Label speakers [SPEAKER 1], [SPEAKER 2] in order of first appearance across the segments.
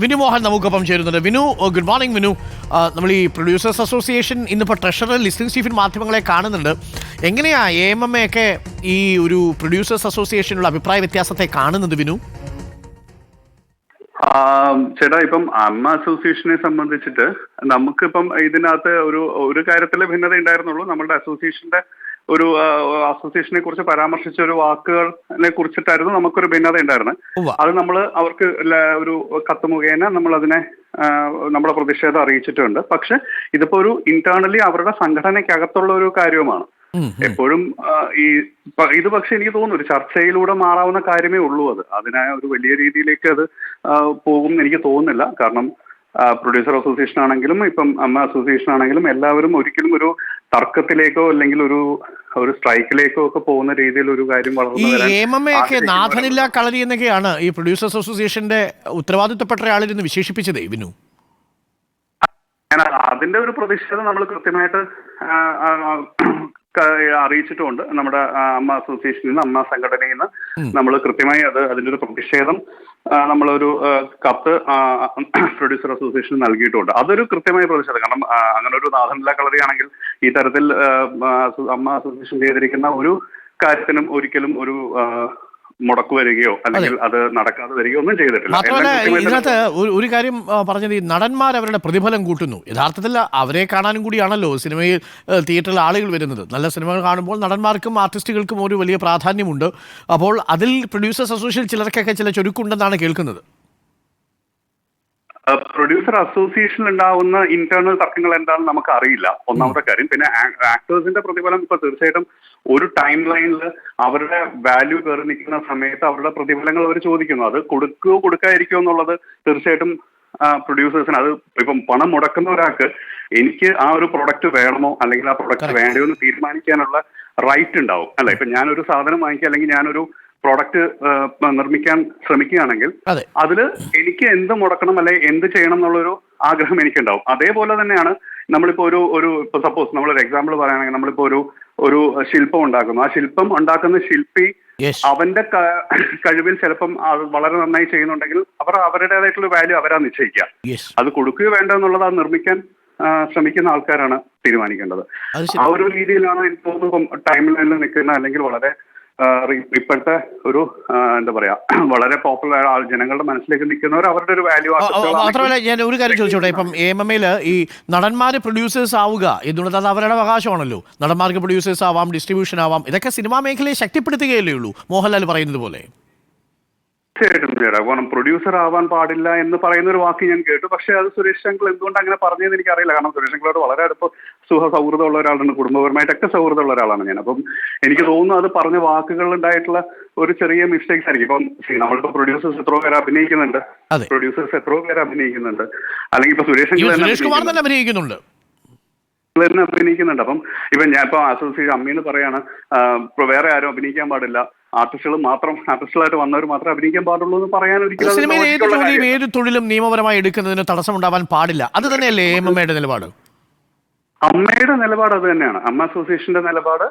[SPEAKER 1] വിനു മോഹൻ നമുക്കൊപ്പം ചേരുന്നുണ്ട്. Vinu good morning Vinu. നമ്മൾ ഈ പ്രൊഡ്യൂസേഴ്സ് അസോസിയേഷൻ ഇന്നിപ്പോൾ ട്രഷറർ ലിസ്റ്റിംഗ് സ്റ്റീഫിൻ മാധ്യമങ്ങളെ കാണുന്നുണ്ട്. എങ്ങനെയാ എ എം എം എ ഒക്കെ ഈ ഒരു പ്രൊഡ്യൂസേഴ്സ് അസോസിയേഷനുള്ള അഭിപ്രായ വ്യത്യാസത്തെ കാണുന്നത് വിനു?
[SPEAKER 2] ചേട്ടാ ഇപ്പം അമ്മ അസോസിയേഷനെ സംബന്ധിച്ചിട്ട് നമുക്കിപ്പം ഇതിനകത്ത് ഒരു ഒരു കാര്യത്തിലെ ഭിന്നത ഉണ്ടായിരുന്നുള്ളൂ നമ്മുടെ അസോസിയേഷന്റെ ഒരു അസോസിയേഷനെ കുറിച്ച് പരാമർശിച്ച ഒരു വാക്കുകളെ കുറിച്ചിട്ടായിരുന്നു നമുക്കൊരു ഭിന്നത ഉണ്ടായിരുന്നത്. അത് നമ്മൾ അവർക്ക് ഒരു കത്ത് മുഖേന നമ്മൾ അതിനെ നമ്മുടെ പ്രതിഷേധം അറിയിച്ചിട്ടുണ്ട്. പക്ഷെ ഇതിപ്പോ ഒരു ഇന്റേണലി അവരുടെ സംഘടനയ്ക്കകത്തുള്ള ഒരു കാര്യവുമാണ്. എപ്പോഴും ഈ ഇത് പക്ഷെ എനിക്ക് തോന്നുന്നു ഒരു ചർച്ചയിലൂടെ മാറാവുന്ന കാര്യമേ ഉള്ളൂ അത്. അതിനായ ഒരു വലിയ രീതിയിലേക്ക് അത് പോകും എനിക്ക് തോന്നുന്നില്ല. കാരണം പ്രൊഡ്യൂസർ അസോസിയേഷൻ ആണെങ്കിലും ഇപ്പം അമ്മ അസോസിയേഷൻ ആണെങ്കിലും എല്ലാവരും ഒരിക്കലും ഒരു തർക്കത്തിലേക്കോ അല്ലെങ്കിൽ ഒരു ഒരു സ്ട്രൈക്കിലേക്കോ ഒക്കെ പോകുന്ന രീതിയിൽ ഒരു കാര്യം
[SPEAKER 1] ഈ
[SPEAKER 2] വളർന്നു
[SPEAKER 1] ഒക്കെ
[SPEAKER 2] ആഗ്രഹിക്കുന്നവരാണ്.
[SPEAKER 1] നാഥനില്ല കളരി എന്നൊക്കെയാണ് ഈ പ്രൊഡ്യൂസേഴ്സ് അസോസിയേഷന്റെ ഉത്തരവാദിത്തപ്പെട്ട ഒരാളിരുന്ന് വിശേഷിപ്പിച്ചത്
[SPEAKER 2] ഇവനു അതിന്റെ ഒരു പ്രതിഷേധം നമ്മൾ കൃത്യമായിട്ട് അറിയിച്ചിട്ടുമുണ്ട്. നമ്മുടെ അമ്മ അസോസിയേഷനിൽ നിന്ന് അമ്മ സംഘടനയിൽ നിന്ന് നമ്മൾ കൃത്യമായി അത് അതിന്റെ ഒരു പ്രതിഷേധം നമ്മളൊരു കത്ത് പ്രൊഡ്യൂസർ അസോസിയേഷൻ നൽകിയിട്ടുണ്ട്. അതൊരു കൃത്യമായ പ്രതിഷേധം. കാരണം അങ്ങനെ ഒരു നാഥനില കളറിയാണെങ്കിൽ ഈ തരത്തിൽ അമ്മ അസോസിയേഷൻ ചെയ്തിരിക്കുന്ന ഒരു കാര്യത്തിനും ഒരിക്കലും ഒരു മുടക്ക് വരികയോ അല്ലെങ്കിൽ അത്. നടക്കാതെ വരികയോ ഒന്നും ചെയ്തിട്ടില്ല.
[SPEAKER 1] മാത്രമല്ല ഇതിനകത്ത് ഒരു- കാര്യം പറഞ്ഞത് ഈ നടന്മാർ അവരുടെ പ്രതിഫലം കൂട്ടുന്നു. യഥാർത്ഥത്തിൽ അവരെ കാണാനും കൂടിയാണല്ലോ സിനിമയിൽ തിയേറ്ററിൽ ആളുകൾ വരുന്നത്. നല്ല സിനിമകൾ കാണുമ്പോൾ നടന്മാർക്കും ആർട്ടിസ്റ്റുകൾക്കും ഒരു വലിയ പ്രാധാന്യമുണ്ട്. അപ്പോൾ അതിൽ പ്രൊഡ്യൂസേഴ്സ് അസോസിയേഷൻ ചിലർക്കൊക്കെ ചില ചുരുക്കുണ്ടെന്നാണ് കേൾക്കുന്നത്.
[SPEAKER 2] പ്രൊഡ്യൂസർ അസോസിയേഷനിൽ ഉണ്ടാവുന്ന ഇന്റേണൽ തർക്കങ്ങൾ എന്താണെന്ന് നമുക്ക് അറിയില്ല ഒന്നാമത്തെ കാര്യം പിന്നെ ആക്ടേഴ്സിന്റെ പ്രതിഫലം ഇപ്പൊ തീർച്ചയായിട്ടും ഒരു ടൈം ലൈനിൽ അവരുടെ വാല്യൂ കയറി നിൽക്കുന്ന സമയത്ത് അവരുടെ പ്രതിഫലങ്ങൾ അവർ ചോദിക്കുന്നു. അത് കൊടുക്കുകയോ കൊടുക്കാതിരിക്കുമോ എന്നുള്ളത് തീർച്ചയായിട്ടും പ്രൊഡ്യൂസേഴ്സിന് അത് ഇപ്പം പണം മുടക്കുന്ന ഒരാൾക്ക് എനിക്ക് ആ ഒരു പ്രൊഡക്റ്റ് വേണമോ? അല്ലെങ്കിൽ ആ പ്രൊഡക്റ്റ് വേണ്ടോ എന്ന് തീരുമാനിക്കാനുള്ള റൈറ്റ് ഉണ്ടാവും. അല്ല? ഇപ്പൊ ഞാനൊരു സാധനം വാങ്ങിക്കുക അല്ലെങ്കിൽ ഞാനൊരു പ്രോഡക്റ്റ് നിർമ്മിക്കാൻ ശ്രമിക്കുകയാണെങ്കിൽ
[SPEAKER 1] അതിൽ
[SPEAKER 2] അതിൽ എനിക്ക് എന്ത് മുടക്കണം അല്ലെ എന്ത് ചെയ്യണം എന്നുള്ളൊരു ആഗ്രഹം എനിക്കുണ്ടാവും. അതേപോലെ തന്നെയാണ് നമ്മളിപ്പോ ഒരു ഒരു ഇപ്പൊ സപ്പോസ് ഒരു എക്സാമ്പിൾ പറയുകയാണെങ്കിൽ നമ്മളിപ്പോ ഒരു ഒരു ശില്പം ഉണ്ടാക്കുന്നു. ആ ശില്പം ഉണ്ടാക്കുന്ന ശില്പി അവന്റെ കഴിവിൽ ചിലപ്പം വളരെ നന്നായി ചെയ്യുന്നുണ്ടെങ്കിൽ അവർ അവരുടേതായിട്ടുള്ള വാല്യൂ അവരാ നിശ്ചയിക്കുക. അത് കൊടുക്കുക വേണ്ട എന്നുള്ളത് അത് നിർമ്മിക്കാൻ ശ്രമിക്കുന്ന ആൾക്കാരാണ് തീരുമാനിക്കേണ്ടത്. ആ ഒരു രീതിയിലാണ് എനിക്ക് തോന്നുന്നു ടൈം ലൈനിൽ നിൽക്കുന്ന അല്ലെങ്കിൽ വളരെ ഇപ്പോഴത്തെ ഒരു എന്താ പറയാ വളരെ പോപ്പുലർ ആൾ ജനങ്ങളുടെ മനസ്സിലേക്ക് നിൽക്കുന്നവർ അവരുടെ ഒരു വാല്യൂ
[SPEAKER 1] മാത്രമല്ല ഞാൻ ഒരു കാര്യം ചോദിച്ചോട്ടെ ഇപ്പം എ എം എം എയിൽ ഈ നടന്മാർ പ്രൊഡ്യൂസേഴ്സ് ആവുക എന്നുള്ളത് അത് അവരുടെ അവകാശമാണല്ലോ. നടന്മാർക്ക് പ്രൊഡ്യൂസേഴ്സ് ആവാം ഡിസ്ട്രിബ്യൂഷൻ ആവാം ഇതൊക്കെ സിനിമാ മേഖലയെ ശക്തിപ്പെടുത്തുകയല്ലേ ഉള്ളൂ മോഹൻലാൽ പറയുന്നത് പോലെ.
[SPEAKER 2] തീർച്ചയായിട്ടും ചേട്ടാ കാരണം പ്രൊഡ്യൂസർ ആവാൻ പാടില്ല എന്ന് പറയുന്ന ഒരു വാക്ക് ഞാൻ കേട്ടു. പക്ഷേ അത് സുരേഷ് ശങ്കർ എന്തുകൊണ്ട് അങ്ങനെ പറഞ്ഞതെന്ന് എനിക്കറിയില്ല. കാരണം സുരേഷ് ശങ്കറോട് വളരെ അടുപ്പ് സുഖ സൗഹൃദമുള്ള ഒരാളാണ്. കുടുംബപരമായിട്ടൊക്കെ സൗഹൃദമുള്ള ഒരാളാണ് ഞാൻ. അപ്പം എനിക്ക് തോന്നുന്നു അത് പറഞ്ഞ വാക്കുകളിൽ ഉണ്ടായിട്ടുള്ള ഒരു ചെറിയ മിസ്റ്റേക്സ് ആയിരിക്കും. ഇപ്പം നമ്മളിപ്പോ പ്രൊഡ്യൂസേഴ്സ് എത്രയോ പേര് അഭിനയിക്കുന്നുണ്ട്. പ്രൊഡ്യൂസേഴ്സ് എത്രയോ പേര് അഭിനയിക്കുന്നുണ്ട്. അല്ലെങ്കിൽ ഇപ്പൊ സുരേഷ് ശങ്കർ തന്നെ അഭിനയിക്കുന്നുണ്ട്.
[SPEAKER 1] തന്നെ അഭിനയിക്കുന്നുണ്ട്.
[SPEAKER 2] അപ്പം ഇപ്പൊ ഞാൻ ഇപ്പൊ അസോസിയേഷൻ അമ്മീന്ന് പറയാണ് വേറെ ആരും അഭിനയിക്കാൻ പാടില്ല. ആർട്ടിസ്റ്റുകൾ മാത്രം ആർട്ടിസ്റ്റുകളായിട്ട് വന്നവർ മാത്രം അഭിനയിക്കാൻ പാടുള്ളൂ എന്ന് പറയാൻ ഒരിക്കലും
[SPEAKER 1] സിനിമയിൽ ഏത് ജോലിയും. ഏത് തൊഴിലും നിയമപരമായി എടുക്കുന്നതിന് തടസ്സമുണ്ടാവാൻ പാടില്ല. അത് തന്നെയല്ലേ എം എം നിലപാട്?
[SPEAKER 2] അമ്മയുടെ നിലപാട് അത് തന്നെയാണ്. അമ്മ അസോസിയേഷന്റെ നിലപാട്.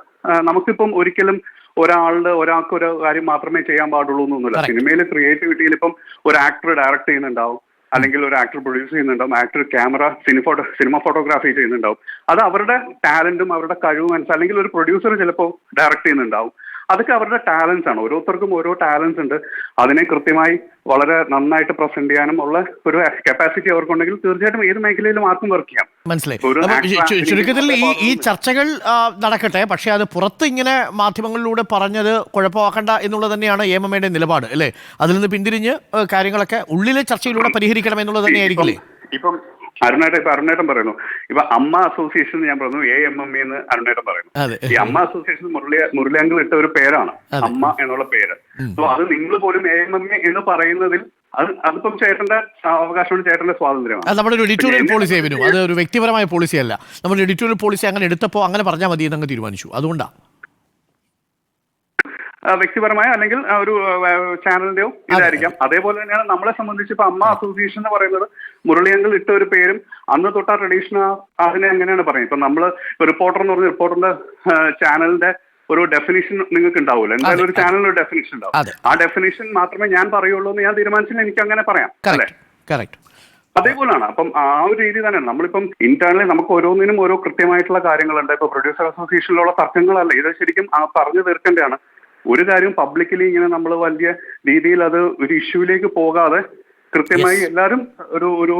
[SPEAKER 2] നമുക്കിപ്പം ഒരിക്കലും ഒരാളുടെ ഒരാൾക്ക് ഒരു കാര്യം മാത്രമേ ചെയ്യാൻ പാടുള്ളൂ എന്നൊന്നുമില്ല. സിനിമയിൽ ക്രിയേറ്റിവിറ്റിയിൽ ഇപ്പം ഒരു ആക്ടർ ഡയറക്ട് ചെയ്യുന്നുണ്ടാവും. അല്ലെങ്കിൽ ഒരു ആക്ടർ പ്രൊഡ്യൂസ് ചെയ്യുന്നുണ്ടാവും. Actor camera cinema photo cinema photography ചെയ്യുന്നുണ്ടാവും. അത് അവരുടെ ടാലന്റും അവരുടെ കഴിവും അനുസരിച്ച് അല്ലെങ്കിൽ ഒരു പ്രൊഡ്യൂസർ ചിലപ്പോൾ ഡയറക്ട് ചെയ്യുന്നുണ്ടാവും. അതൊക്കെ അവരുടെ ടാലൻസ് ആണ്. ഓരോരുത്തർക്കും ഓരോ ടാലൻസ് ഉണ്ട്. അതിനെ കൃത്യമായി വളരെ നന്നായിട്ട് പ്രസന്റ് ചെയ്യാനും ഉള്ള ഒരു കപ്പാസിറ്റി അവർക്കുണ്ടെങ്കിൽ തീർച്ചയായിട്ടും ഏത് മേഖലയിലും ആർക്കും വർക്ക് ചെയ്യാം.
[SPEAKER 1] മനസ്സിലായി. ചുരുക്കത്തിൽ ഈ ഈ ചർച്ചകൾ നടക്കട്ടെ. പക്ഷേ അത് പുറത്ത് ഇങ്ങനെ മാധ്യമങ്ങളിലൂടെ പറഞ്ഞത് കുഴപ്പമാക്കണ്ട എന്നുള്ളത് തന്നെയാണ് എം എം എയുടെ നിലപാട് അല്ലേ? അതിൽ നിന്ന് പിന്തിരിഞ്ഞ് കാര്യങ്ങളൊക്കെ ഉള്ളിലെ ചർച്ചയിലൂടെ പരിഹരിക്കണം എന്നുള്ളത് തന്നെയായിരിക്കില്ലേ
[SPEAKER 2] ഇപ്പം- ഇപ്പം അരുണേട്ടൻ ഇപ്പൊ അരുണേട്ടൻ പറയുന്നു. ഇപ്പൊ അമ്മ അസോസിയേഷൻ ഞാൻ പറഞ്ഞു എ എം എം എന്ന് അരുണേട്ടൻ പറയുന്നു. ഈ അമ്മ അസോസിയേഷൻ മുരളി മുരളിയാങ്കിൾ ഇട്ട ഒരു പേരാണ് അമ്മ എന്നുള്ള പേര്. അപ്പൊ അത് നിങ്ങൾ പോലും എ എം എം എ എന്ന് പറയുന്നതിൽ അത് അതിപ്പം ചേട്ടന്റെ അവകാശമാണ് ചേട്ടന്റെ സ്വാതന്ത്ര്യമാണ്.
[SPEAKER 1] നമ്മുടെ ഒരു എഡിറ്റോറിയൽ പോളിസി ആയിരുന്നു. അത് ഒരു വ്യക്തിപരമായ പോളിസി അല്ല. നമ്മുടെ എഡിറ്റോറിയൽ പോളിസി അങ്ങനെ എടുത്തപ്പോൾ അങ്ങനെ പറഞ്ഞാൽ മതി എന്നങ്ങ് തീരുമാനിച്ചു. അതുകൊണ്ടാണ്
[SPEAKER 2] വ്യക്തിപരമായ അല്ലെങ്കിൽ ഒരു ചാനലിന്റെയോ ഇതായിരിക്കാം. അതേപോലെ തന്നെയാണ് നമ്മളെ സംബന്ധിച്ച് ഇപ്പൊ അമ്മ അസോസിയേഷൻ എന്ന് പറയുന്നത് മുരളിയങ്കിൾ ഇട്ട ഒരു പേരും അന്ന് തൊട്ട ട്രഡീഷൻ അതിനെ എങ്ങനെയാണ് പറയുന്നത്? ഇപ്പൊ നമ്മൾ റിപ്പോർട്ടർ എന്ന് പറഞ്ഞ റിപ്പോർട്ടറിന്റെ ചാനലിന്റെ ഒരു ഡെഫിനിഷൻ നിങ്ങൾക്ക് ഉണ്ടാവില്ല എന്തായാലും ഒരു ചാനലിന് ഒരു ഡെഫിനിഷൻ ഉണ്ടാവും. ആ ഡെഫിനിഷൻ മാത്രമേ ഞാൻ പറയുള്ളൂ എന്ന് ഞാൻ തീരുമാനിച്ചാൽ എനിക്ക് അങ്ങനെ പറയാം. അല്ലേ? അതേപോലെയാണ് അപ്പം ആ ഒരു രീതി തന്നെയാണ്. നമ്മളിപ്പം ഇന്റേണലി നമുക്ക് ഓരോന്നിനും ഓരോ കൃത്യമായിട്ടുള്ള കാര്യങ്ങളുണ്ട്. ഇപ്പൊ പ്രൊഡ്യൂസർ അസോസിയേഷനിലുള്ള തർക്കങ്ങളല്ല. ഇത് ശരിക്കും ആ പറഞ്ഞു തീർക്കേണ്ടതാണ്. ഒരു കാര്യം പബ്ലിക്കലി ഇങ്ങനെ നമ്മൾ വലിയ രീതിയിൽ അത് ഒരു ഇഷ്യൂവിലേക്ക് പോകാതെ കൃത്യമായി എല്ലാവരും ഒരു ഒരു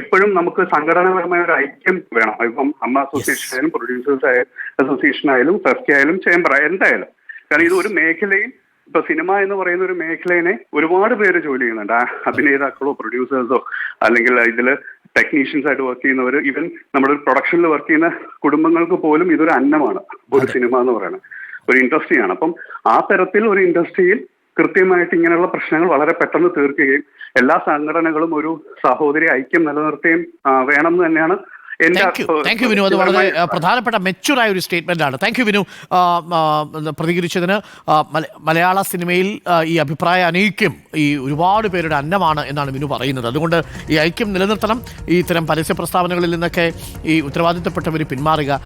[SPEAKER 2] എപ്പോഴും നമുക്ക് സംഘടനാപരമായ ഒരു ഐക്യം വേണം. ഇപ്പം അമ്മ അസോസിയേഷൻ ആയാലും പ്രൊഡ്യൂസേഴ്സ് ആയ അസോസിയേഷൻ ആയാലും ഫെസ്റ്റ് ആയാലും ചേംബർ എന്തായാലും. കാരണം ഇത് ഒരു മേഖലയിൽ ഇപ്പൊ സിനിമ എന്ന് പറയുന്ന ഒരു മേഖലയെ ഒരുപാട് പേര് ജോലി ചെയ്യുന്നുണ്ട്. അഭിനേതാക്കളോ പ്രൊഡ്യൂസേഴ്സോ അല്ലെങ്കിൽ ഇതിൽ ടെക്നീഷ്യൻസ് ആയിട്ട് വർക്ക് ചെയ്യുന്നവർ ഈവൻ നമ്മുടെ ഒരു പ്രൊഡക്ഷനിൽ വർക്ക് ചെയ്യുന്ന കുടുംബങ്ങൾക്ക് പോലും ഇതൊരു അന്നമാണ്. ഒരു സിനിമ എന്ന് പറയുന്നത്. ഒരു ഇൻഡസ്ട്രിയാണ് അപ്പം ആ തരത്തിൽ ഒരു ഇൻഡസ്ട്രിയിൽ കൃത്യമായിട്ട് ഇങ്ങനെയുള്ള പ്രശ്നങ്ങൾ വളരെ പെട്ടെന്ന് തീർക്കുകയും എല്ലാ സംഘടനകളും ഒരു സഹോദരി ഐക്യം നിലനിർത്തുകയും വേണം എന്ന് തന്നെയാണ്
[SPEAKER 1] thank you thank you Vinu. അത് വളരെ പ്രധാനപ്പെട്ട മെച്ചുറായ ഒരു സ്റ്റേറ്റ്മെന്റ് ആണ്. Thank you Vinu. പ്രതികരിച്ചതിന് മലയാള സിനിമയിൽ ഈ അഭിപ്രായ അനൈക്യം ഈ ഒരുപാട് പേരുടെ അന്നമാണ് എന്നാണ് വിനു പറയുന്നത്. അതുകൊണ്ട് ഈ ഐക്യം നിലനിർത്തണം. ഈ ഇത്തരം പരസ്യ പ്രസ്താവനകളിൽ നിന്നൊക്കെ ഈ ഉത്തരവാദിത്തപ്പെട്ടവർ പിന്മാറുക.